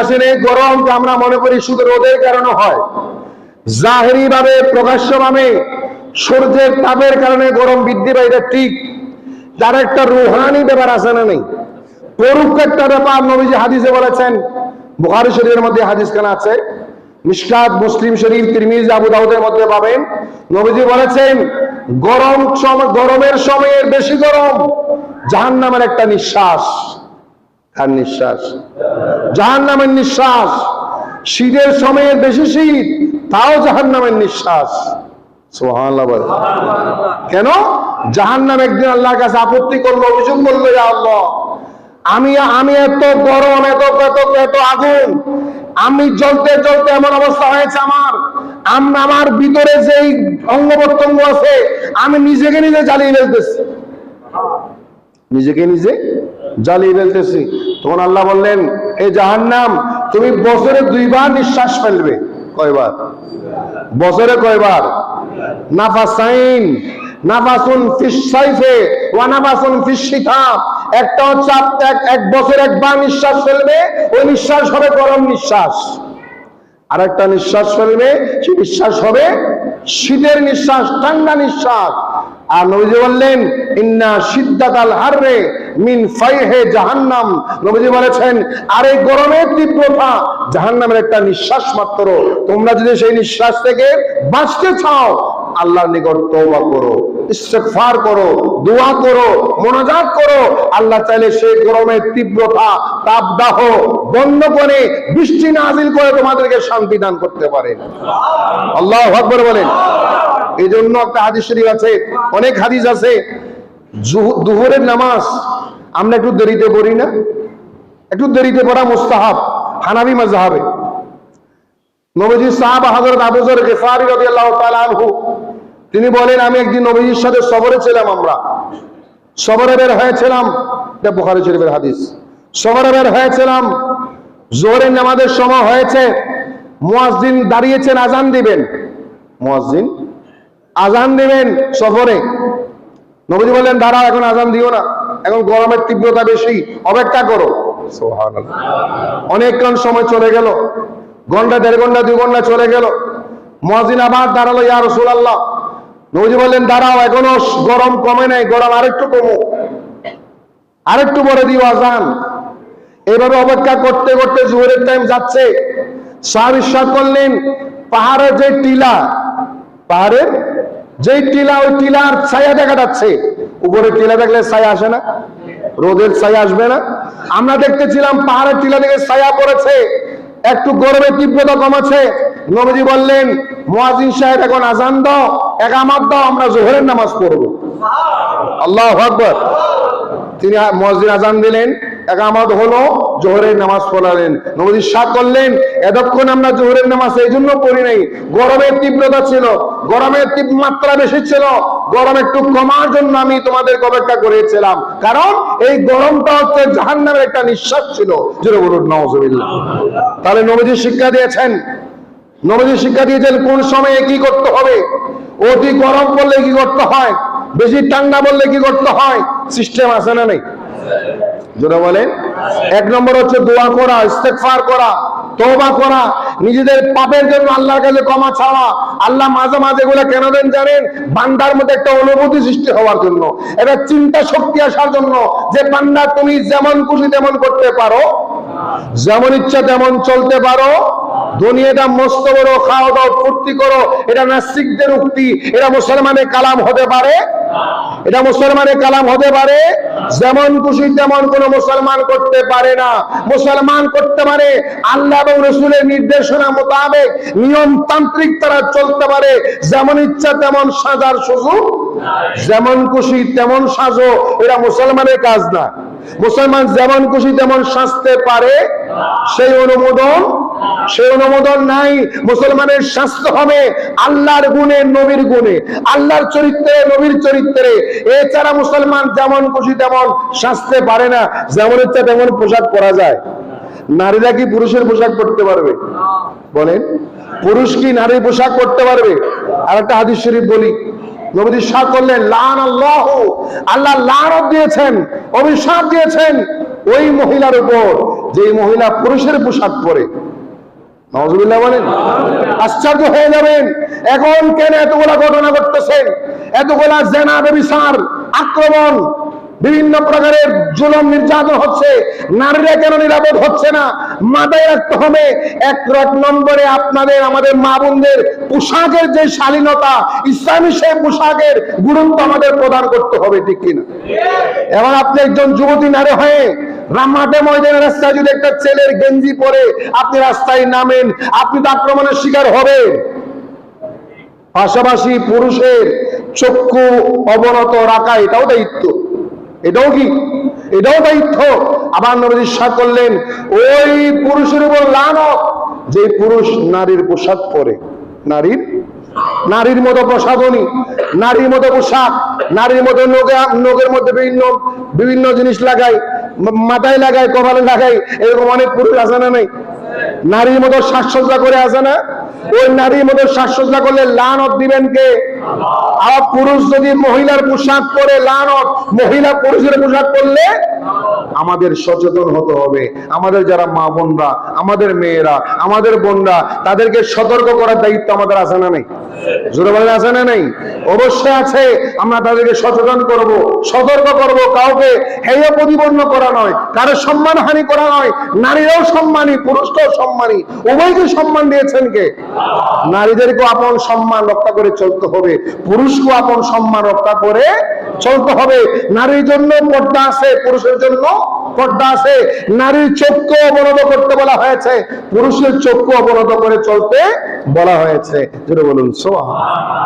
আসেন এই গরমটা আমরা মনে করি শুধু রোদের কারণে হয়। জাহেরি ভাবে প্রকাশ্য ভাবে সূর্যের তাপের কারণে গরম বৃদ্ধি পায়, এটা ঠিক। তার একটা রুহানি ব্যাপার আছে না নেই? ব্যাপার নবীজি হাদিসে বলেছেন শরীফের মধ্যে হাদিস কেন আছে। মিশকাত মুসলিম শরীফ, তিরমিজ, আবু দাউদের মধ্যে পাবেন। নবীজি বলেছেন, গরম গরমের সময়ের বেশি গরম জাহান্নামের একটা নিঃশ্বাস। কার নিঃশ্বাস। জাহান্নামের নিঃশ্বাস। শীতের সময়ের বেশি শীত, তাও জাহান্নামের নিঃশ্বাস। সুবহানাল্লাহ বলে। কেন? জাহান্নাম একদিন আল্লাহর কাছে আপত্তি করল, অভিযোগ করল আল্লাহ, আমি আমি এত গরম, এত এত এত আগুন, আমি জ্বলতে জ্বলতে এমন অবস্থা হয়েছে আমার। আম- আমার ভিতরে যেই অঙ্গ প্রত্যঙ্গ আছে, আমি নিজেকে নিজে জ্বালিয়ে ফেলতেছি। নিজেকে নিজে জ্বালিয়ে ফেলতেছি। তখন আল্লাহ বললেন এই জাহান্নাম, তুমি বছরে দুইবার নিঃশ্বাস ফেলবে। কয়বার? বছরে কয়বার? নাফাসাইন একটা এক- একবার নিঃশ্বাস ফেলবে নিঃশ্বাস হবে গরম নিঃশ্বাস। আর একটা নিঃশ্বাস ফেলবে সেই নিঃশ্বাস হবে শীতের নিঃশ্বাস, ঠান্ডা নিঃশ্বাস। আর নবীজি বললেন, ইন্না সিদ্দাতাল হাররে মিন ফাইহে জাহান্নাম। নবীজি বলেছেন গরমের তীব্রতা জাহান্নামের একটা নিঃশ্বাস মাত্র। তোমরা যদি সেই নিঃশ্বাস থেকে বাঁচতে চাও নিকট করো করো, দোয়া করো করো। আল্লাহ চাইলে সেই গরমের তীব্রতা, তাপদাহ বন্ধ করে বৃষ্টি নাজিল করে তোমাদেরকে শান্তি দান করতে পারে। আল্লাহ আকবর বলেন। এই জন্য একটা হাদিস শরীফ আছে, অনেক হাদিস আছে দুহরের নামাজ আমরা একটু দেরিতে পড়ি না? একটু দেরিতে পড়া মুস্তাহাব, হানাবি মাজহাবে নবীজি সাহাবা হযরত আবু যর গিফারি রাদিয়াল্লাহু তাআলা আনহু, তিনি বলেন, আমি একদিন নবীজির সাথে সফরে ছিলাম আমরা। সফরে বের হয়েছিলাম। বুখারী শরীফের হাদিস। সফরে বের হয়েছিলাম। জোহরের নামাজের সময় হয়েছে, মুয়াজ্জিন দাঁড়িয়েছেন আজান দিবেন। মুয়াজ্জিন আজান দিবেন সফরে নবজি বললেন, দাঁড়াও, এখন আজান দিও না। এখন গরমের তীব্রতা বেশি অপেক্ষা করো। অনেকক্ষণ সময় চলে গেল ঘণ্টা দেড় ঘণ্টা দুই ঘণ্টা চলে গেল। মহাজিন আবার দাঁড়াল ইয়া রাসূলুল্লাহ। নবীজি বললেন দাঁড়াও এখনও গরম কমে নাই গরম আরেকটু কমো। আরেকটু বলে দিও আজান। এভাবে অপেক্ষা করতে করতে জোহরের টাইম যাচ্ছে। সাহাব করলেন পাহাড়ের যে টিলা পাহাড়ের যেই টিলা ওই টিলার ছায়া দেখা যাচ্ছে। উপরে টিলা দেখলে ছায়া আসে না, রোদের ছায়া আসবে না। আমরা দেখতেছিলাম পাহাড়ের টিলা থেকে ছায়া পড়েছে, একটু গরমের তীব্রতা কমেছে। নবীজি বললেন মোয়াজিন সাহেব, এখন আজান দাও, একামাত দাও, আমরা জোহরের নামাজ পড়ব। আল্লাহ আকবর। তিনি মসজিদ আজান দিলেন, একামত হলো জোহরের নামাজ পড়ালেন। নবীজি শাহ করলেন, এতক্ষণ আমরা জোহরের নামাজ এই জন্য পড়ি নাই। গরমের তীব্রতা ছিল, গরমের মাত্রা বেশি ছিল। গরম একটু কমার জন্য আমি তোমাদের অপেক্ষা করেছিলাম। কারণ এই গরমটা হচ্ছে জাহান্নামের একটা নিঃশ্বাস ছিল। জোরে বলুন নওয়াজবিল্লাহ তাহলে নবীজি শিক্ষা দিয়েছেন। নবীজি শিক্ষা দিয়েছেন কোন সময়ে কি করতে হবে? অতি গরম পড়লে কি করতে হয়? বেশি ঠান্ডা বললে কি করতে হয়? সিস্টেম আছে না নেই? যেটা বলেন। এক নম্বর হচ্ছে দোয়া করা ইস্তেকফার করা তোবা করা। নিজেদের পাপের জন্য আল্লাহর কাছে ক্ষমা চাওয়া। আল্লাহ মাঝে মাঝে এগুলো কেন দেন জানেন? বান্দার মধ্যে একটা অনুভূতি সৃষ্টি হওয়ার জন্য। এটা চিন্তা শক্তি আসার জন্য যে বান্দা তুমি যেমন খুশি তেমন করতে পারো, যেমন ইচ্ছা তেমন চলতে পারো। দুনিয়াটা মস্ত বড় খাওয়া দাও ফুর্তি করো, এটা নাস্তিকদের উক্তি। এটা মুসলমানের কালাম হতে পারে? এটা মুসলমানের কালাম হতে পারে? যেমন খুশি তেমন কোন মুসলমান করতে পারে না। মুসলমান করতে পারে আল্লাহ এবং রসুলের নির্দেশনা মোতাবেক নিয়ম তান্ত্রিক তারা চলতে পারে। যেমন ইচ্ছা তেমন সাজার সুযোগ। যেমন খুশি তেমন সাজো এরা মুসলমানের কাজ না। মুসলমান যেমন খুশি তেমন সাজতে পারে, সেই অনুমোদন সেই অনুমোদন নাই। মুসলমানের স্বাস্থ্য হবে আল্লাহর গুণে, নবীর গুণে, আল্লাহর চরিত্রে, নবীর চরিত্রে। এছাড়া মুসলমান যেমন খুশি তেমন সাজতে পারে না, যেমন ইচ্ছা তেমন পোশাক পরা যায়। নারীরা কি পুরুষের পোশাক পরতে পারবে? বলেন, পুরুষ কি নারী পোশাক পরতে পারবে? আর একটা হাদিস শরীফ বলি, নবীজি করলেন লান আল্লাহ আল্লাহ লানত দিয়েছেন, অভিশাপ দিয়েছেন ওই মহিলার উপর যে মহিলা পুরুষের পোশাক পরে। নজরুল্লাহ বলেন? আশ্চর্য হয়ে যাবেন। এখন কেন এতগুলা ঘটনা ঘটতেছে? এতগুলা জেনা বিচার আক্রমণ বিভিন্ন প্রকারের জুলম নির্যাতন হচ্ছে, নারীরা কেন নিরাপদ হচ্ছে না? মাথায় রাখতে হবে, এক এক নম্বরে আপনাদের, আমাদের মা বোনদের পোশাকের যে শালীনতা, ইসলামী সেই পোশাকের গুরুত্ব আমাদের প্রদান করতে হবে, ঠিক কিনা? এবার আপনি একজন যুবতী নারী হয়ে রামাটে ময়দানের রাস্তায় যদি একটা ছেলের গেঞ্জি পরে আপনি রাস্তায় নামেন, আপনি তো আক্রমণের শিকার হবেন। পাশাপাশি পুরুষের চক্ষু অবনত রাখা, এটাও দায়িত্ব। এটাও কি? এটাও দায়িত্ব। আবার নবী সাদ করলেন, ওই পুরুষের উপর লানত। যে পুরুষ নারীর পোশাক পরে, নারীর? নারীর মতো প্রসাধনী, নারীর মতো পোশাক, নারীর মতো নগে নগের মধ্যে বিভিন্ন বিভিন্ন জিনিস লাগায়, মাথায় লাগায়, কপালে লাগায়, এরকম অনেক পুরুষ আছে না নাই? নারীর মতো শ্বাসসজ্জা করে আছে না? ওই নারীর মতো শ্বাসসজ্জা করলে লানত দিবেন কে? আর পুরুষ যদি মহিলার পোশাক পরে, লানত, মহিলা পুরুষের পোশাক পরলে আমাদের সচেতন হতে হবে। আমাদের যারা মা বোনরা, আমাদের মেয়েরা, আমাদের বোনরা, তাদেরকে সতর্ক করার দায়িত্ব আমাদের আছে না নেই? জোরে বলেন, আছে না নেই? অবশ্যই আছে। আমরা তাদেরকে সচেতন করব, সতর্ক করব। কাউকে হেয় প্রতিপন্ন করা নয়, কারও সম্মান হানি করা নয়। নারীরাও সম্মানী, পুরুষকেও সম্মানী। উভয়কে সম্মান দিয়েছেন কে? নারীদেরকেও আপন সম্মান রক্ষা করে চলতে হবে। পুরুষকেও আপন সম্মান রক্ষা করে চলতে হবে নারীর জন্য পর্দা আছে, পুরুষের জন্য পর্দা আছে। নারীর চক্ষু অবরোধ করতে বলা হয়েছে, পুরুষের চক্ষু অবরোধ করে চলতে বলা হয়েছে। বলুন সোহা